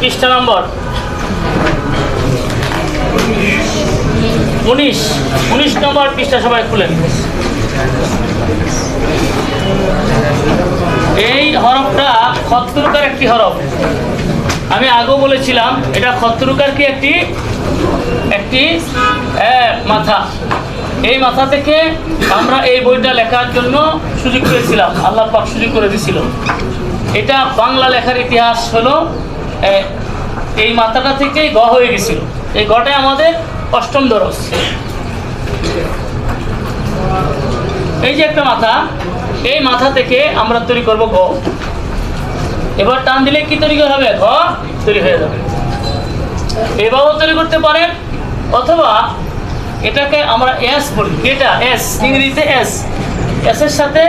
পৃষ্ঠা নম্বর। উনিশ। উনিশ নম্বর পৃষ্ঠা সবাই খুলেন। এই হরফটা খত্তরুকার একটি হরফ। আমি আগেও বলেছিলাম, এটা খত্তরুকার কি একটি একটি মাথা। এই মাথা থেকে আমরা এই বইটা লেখার জন্য সুযোগ পেয়েছিলাম। আল্লাহ পাক সুযোগ করে দিছিল। এটা বাংলা লেখার ইতিহাস হলো এই মাথাটা থেকেই গ হয়ে গেছিল। এই গটাই আমাদের অষ্টম দরস এই যে একটা মাথা, এই মাথা থেকে আমরা তৈরি করব গ এবার টান দিলে কি তৈরি হবে? ঘ তৈরি হয়ে যাবে। এভাবেও তৈরি করতে পারেন, অথবা এটাকে আমরা এস বলি। এটা এস ইংরেজিতে এস এস এর সাথে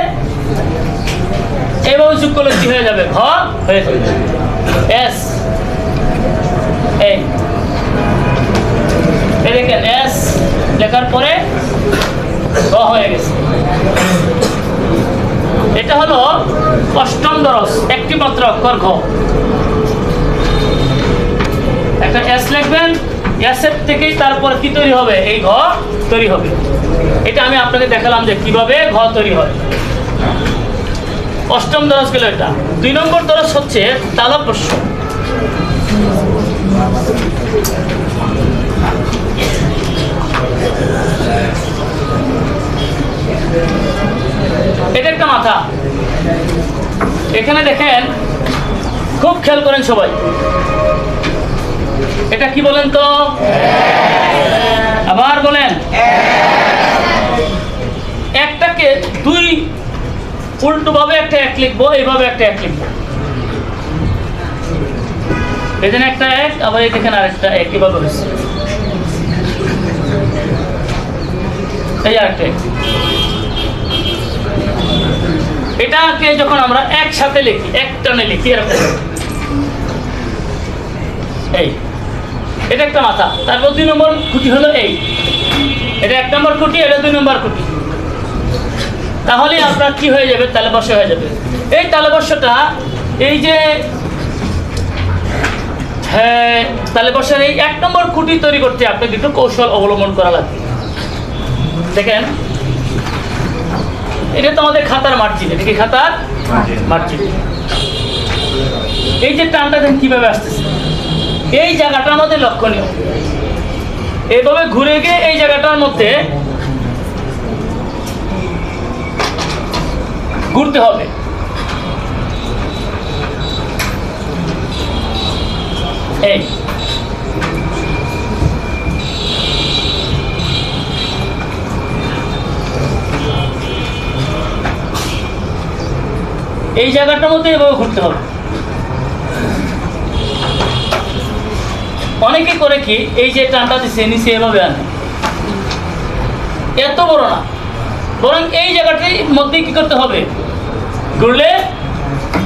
এভাবে যোগ করলে কি হয়ে যাবে? ঘ হয়ে যাবে। এস এই দেখেন এস লেখার পরে গ হয়ে গেছে। এটা হলো অষ্টম দরস, একটি মাত্র অক্ষর ঘ। একটা এস লিখবেন এসের থেকেই তারপর কি তৈরি হবে? এই ঘ তৈরি হবে। এটা আমি আপনাকে দেখালাম যে কীভাবে ঘ তৈরি হয়। অষ্টম দরস গেল এটা। দুই নম্বর দরস হচ্ছে তালব্য এটা একটা মাথা। এখানে দেখেন, খুব খেয়াল করেন সবাই। এটা কি বলেন তো? উল্টো ভাবে একটা এক লিখব, এইভাবে একটা এক লিখব। এখানে একটা এক, আবার এই দেখেন আরেকটা এক কীভাবে হয়েছে। এই আরেকটা এটাকে যখন আমরা একসাথে লিখি এক টানে লিখি, এরকম। এই। এটা একটা মাথা, তারপর দুই নম্বর খুঁটি হলো এই। এটা এক নম্বর খুঁটি, এটা দুই নম্বর খুঁটি। তাহলে আপনার কি হয়ে যাবে? তালে হয়ে যাবে। এই তালে বর্ষটা এই যে হ্যাঁ তালে বর্ষার এই এক নম্বর খুঁটি তৈরি করতে আপনাকে একটু কৌশল অবলম্বন করা লাগবে। দেখেন এটা তো আমাদের খাতার মার্জিন এটা কি খাতার? মার্জিন। এই যে টানটা দেখেন কীভাবে আসতেছে। এই জায়গাটা আমাদের লক্ষণীয়। এভাবে ঘুরে গিয়ে এই জায়গাটার মধ্যে ঘুরতে হবে। এই। এই জায়গাটার মধ্যে এভাবে ঘুরতে হবে। অনেকে করে কি, এই যে টানটা দিচ্ছে নিচে এভাবে আনে। এত বড় না। বরং এই জায়গাটির মধ্যে কি করতে হবে? ঘুরলে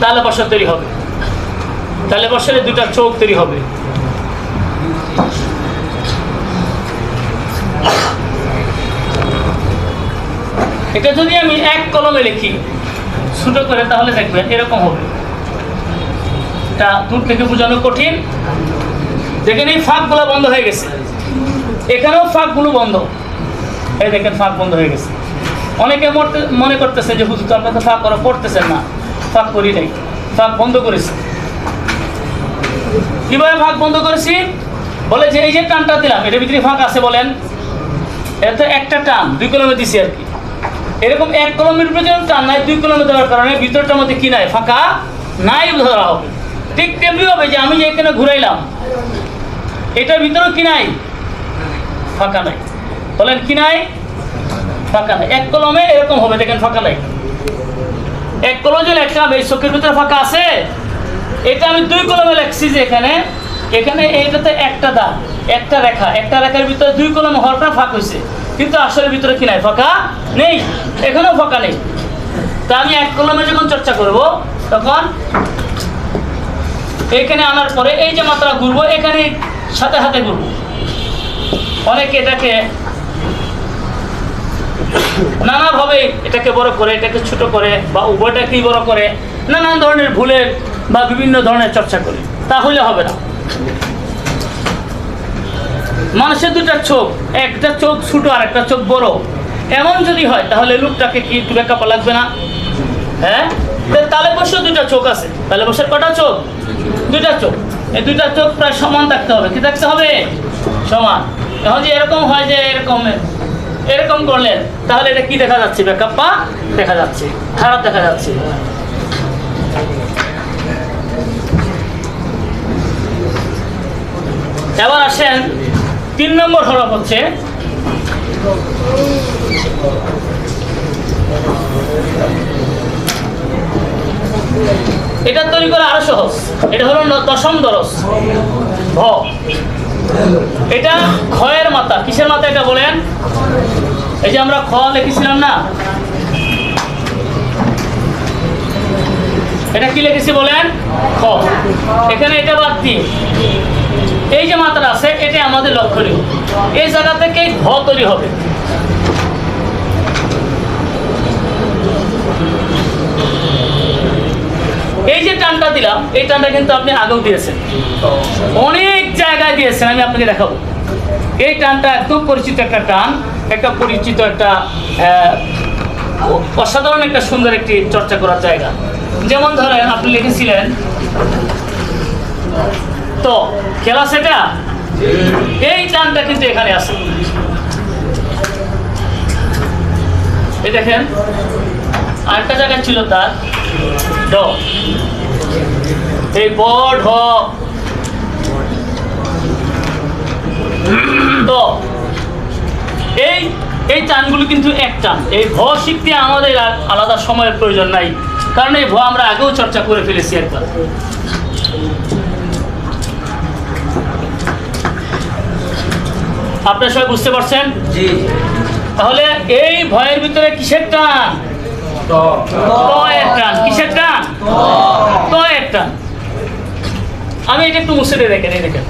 তালে বসা তৈরি হবে। তালে বসালে দুটা চোখ তৈরি হবে। এটা যদি আমি এক কলমে লিখি, ছোটো করে, তাহলে দেখবেন এরকম হবে। এটা দূর থেকে বোঝানো কঠিন। দেখেন এই ফাঁকগুলো বন্ধ হয়ে গেছে। এখানেও ফাঁকগুলো বন্ধ। এই দেখেন ফাঁক বন্ধ হয়ে গেছে। অনেকে মনে করতেছে যে, হুজুর, তো ফাঁক করা পড়তেছেন না। ফাঁক করি নাই। ফাঁক বন্ধ করেছি। কীভাবে ফাঁক বন্ধ করেছি? বলে যে, এই যে টানটা দিলাম, এটার ভিতরে ফাঁক আছে বলেন। এটা একটা টান, দুই কলমে দিছি আর কি। এরকম এক কলমের উপরে যেমন টান নাই, দুই কলমে দেওয়ার কারণে ভিতরটার মধ্যে কি নাই? ফাঁকা নাই ধরা হবে। ঠিক তেমনি হবে যে, আমি যে এখানে ঘুরাইলাম, এটার ভিতরেও কি নাই? ফাঁকা নাই। বলেন কি নাই? ফাঁকা এক কলমে এরকম হবে, দেখেন ফাঁকা নাই। এক কলম যে লেখলাম এই চোখের ভিতরে ফাঁকা আছে? এটা আমি দুই কলমে লেখছি যে এখানে। এখানে এইটাতে একটা দাগ, একটা রেখা। একটা রেখার ভিতরে দুই কলমে হরটা ফাঁক হয়েছে। কিন্তু আসলে ভিতরে কি নাই? ফাঁকা নেই। এখানেও ফাঁকা নেই। তা আমি এক কলমে যখন চর্চা করব, তখন এখানে আনার পরে এই যে মাত্রা ঘুরবো, এখানে সাথে সাথে ঘুরবো। অনেকে এটাকে নানাভাবে এটাকে বড় করে, এটাকে ছোট করে বা উভয়টাকেই বড় করে নানান ধরনের ভুলের বা বিভিন্ন ধরনের চর্চা করে। তাহলে হবে না। মানুষের দুটা চোখ, একটা চোখ ছোট আর একটা চোখ বড়। এমন যদি হয়, তাহলে লোকটাকে কি ব্যাখ্যা করা লাগবে না? হ্যাঁ? তালে বসেও দুটা চোখ আছে। তালে বসে কটা চোখ? দুটা চোখ। এই দুটা চোখ প্রায় সমান থাকতে হবে। কি থাকতে হবে? সমান। এখন যে এরকম হয় যে এরকম এরকম করলেন, তাহলে এটা কি দেখা যাচ্ছে? ব্যাকআপ পা দেখা যাচ্ছে, খারাপ দেখা যাচ্ছে। এবার আসেন, তিন নম্বর হরফ হচ্ছে, এটা তৈরি করা আরও সহজ। এটা হলো দশম দরস, ভ। এটা ক্ষয়ের মাথা, কিসের মাথা এটা বলেন? এই যে আমরা খ লিখেছিলাম না? এটা কি লিখেছি বলেন? খ। এখানে এটা বাদ এই যে মাত্রা আছে এটা আমাদের লক্ষণীয়। এই জায়গা থেকেই ঘ তৈরি হবে। এই যে টানটা দিলাম, এই টানটা কিন্তু আপনি আগেও দিয়েছেন। অনেক জায়গায় দিয়েছেন, আমি আপনাকে দেখাবো। এই টানটা একদম পরিচিত একটা টান, একটা পরিচিত একটা অসাধারণ একটা সুন্দর একটি চর্চা করার জায়গা। যেমন ধরেন, আপনি লিখেছিলেন, তো, খেলা সেটা? এই টানটা কিন্তু এখানে আছে। এই দেখেন, আরেকটা জায়গায় ছিল তার, ড। এই ব, ঢ এই টানগুলো কিন্তু এক টান এই ভ শিখতে আমাদের আর আলাদা সময়ের প্রয়োজন নাই। কারণ এই ভ আমরা আগেও চর্চা করে ফেলেছি একবার। আপনার সবাই বুঝতে পারছেন? জি। তাহলে এই ভয়ের ভিতরে কিসের টান? টান। কিসের টান? টান। আমি এটা একটু মুছে দেখেন এই দেখেন।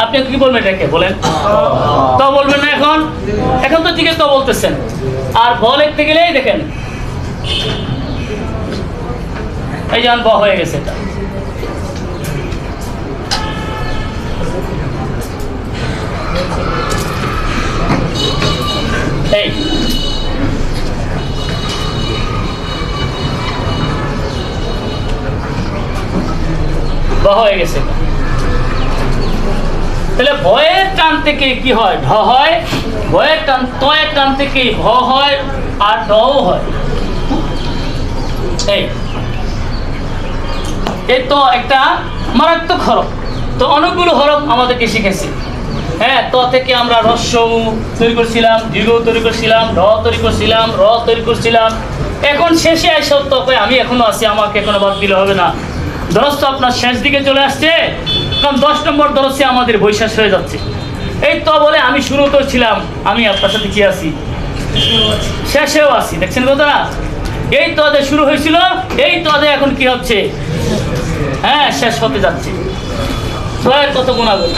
আপনি কি বলবেন এটাকে? বলেন। তো বলবেন না এখন? এখন তো ঠিক তো বলতেছেন। আর ব লিখতে গেলেই দেখেন। এই যেমন ব হয়ে গেছে এটা। এই। ব হয়ে গেছে তাহলে ভয়ের টান থেকে কি হয়? ঢ হয়, ভয়ের টান, তয়ের টান থেকে ভ হয় আর ডও হয়। এই। এই তো একটা মারাত্মক হরফ। তো অনেকগুলো হরফ আমাদেরকে শিখেছে। হ্যাঁ ত থেকে আমরা রস্য তৈরি করছিলাম দীর্ঘ তৈরি করছিলাম, ঢ তৈরি করছিলাম, র তৈরি করছিলাম। এখন শেষে এসে তো আমি এখনও আছি, আমাকে এখনও বাদ দিলে হবে না। দরস তো আপনার শেষ দিকে চলে আসছে। কারণ দশ নম্বর দরসে আমাদের বৈশাখ হয়ে যাচ্ছে। এই তো বলে আমি শুরুতেও ছিলাম, আমি আপনার সাথে কি আছি? শেষেও আছি, দেখছেন কথা এই তদে শুরু হয়েছিল, এই তদে এখন কি হচ্ছে? হ্যাঁ শেষ হতে যাচ্ছে। কত গুণাগুণ।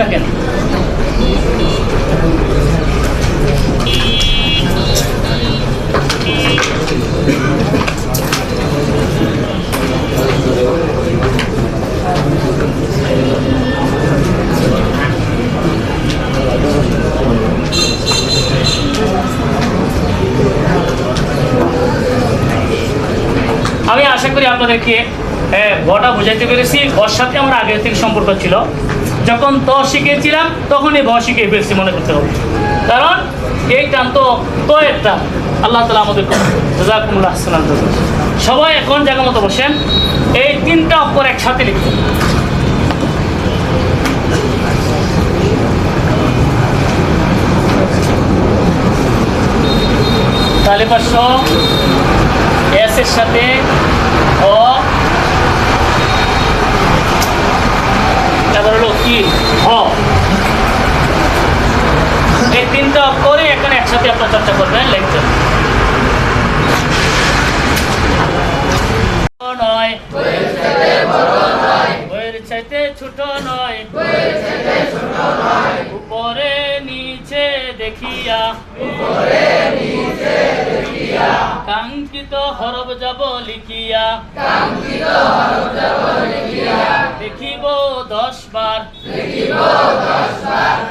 থাকেন আমি আশা করি আপনাদেরকে হ্যাঁ ভটা বুঝাইতে পেরেছি। ভর সাথে আমার আগে থেকে সম্পর্ক ছিল। যখন ত শিখেছিলাম, তখনই ভ শিখে ফেলছি মনে করতে হবে। কারণ এই টান তো তয়ের টান। আল্লাহ তালা আমাদের সবাই এখন জায়গা মতো বসেন। এই তিনটা অক্ষর একসাথে লিখতে তাহলে পাঁচশো এস এর সাথে অ, তারপর হলো কি? হিনে এখানে একসাথে আপনার চর্চা করবেন লেকচার নয়। উপরে নিচে দেখিয়া। লিখিয়া কাঙ্ক্ষিত হরব যাব লিখিয়া। দেখিব দশ বার।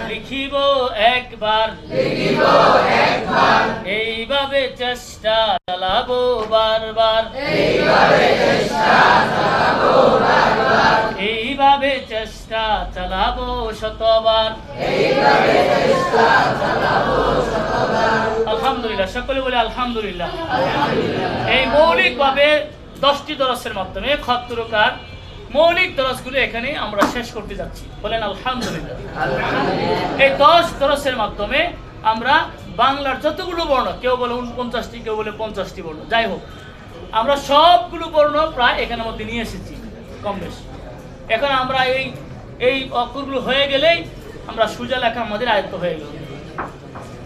লিখিব একবার। এইভাবে চেষ্টা চালাবো বারবার। এইভাবে চেষ্টা চালাবো শতবার। আলহামদুলিল্লাহ, সকলে বলে আলহামদুলিল্লাহ। এই মৌলিকভাবে দশটি দরসের মাধ্যমে খত্তরকার মৌলিক দরসগুলো এখানে আমরা শেষ করতে যাচ্ছি। বলেন, আলহামদুলিল্লাহ। এই দশ দরসের মাধ্যমে আমরা বাংলার যতগুলো বর্ণ, কেউ বলে উনপঞ্চাশটি কেউ বলে পঞ্চাশটি বর্ণ, যাই হোক, আমরা সবগুলো বর্ণ প্রায় এখানের মধ্যে নিয়ে এসেছি, কম বেশি। এখন আমরা এই এই অক্ষরগুলো হয়ে গেলেই আমরা সোজা লেখা আমাদের আয়ত্ত হয়ে গেল।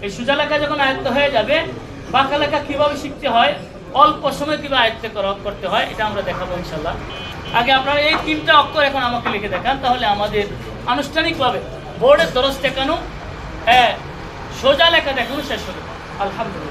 এই সোজা লেখা যখন আয়ত্ত হয়ে যাবে, বাঁকা লেখা কীভাবে শিখতে হয়? অল্প সময় কীভাবে আয়ত্ত করা- করতে হয়, এটা আমরা দেখাবো ইনশাল্লাহ আগে আপনারা এই তিনটা অক্ষর এখন আমাকে লিখে দেখান, তাহলে আমাদের আনুষ্ঠানিকভাবে বোর্ডের দরজ দেখানো হ্যাঁ সোজা লেখা দেখানো শেষ হবে। আলহামদুলিল্লাহ।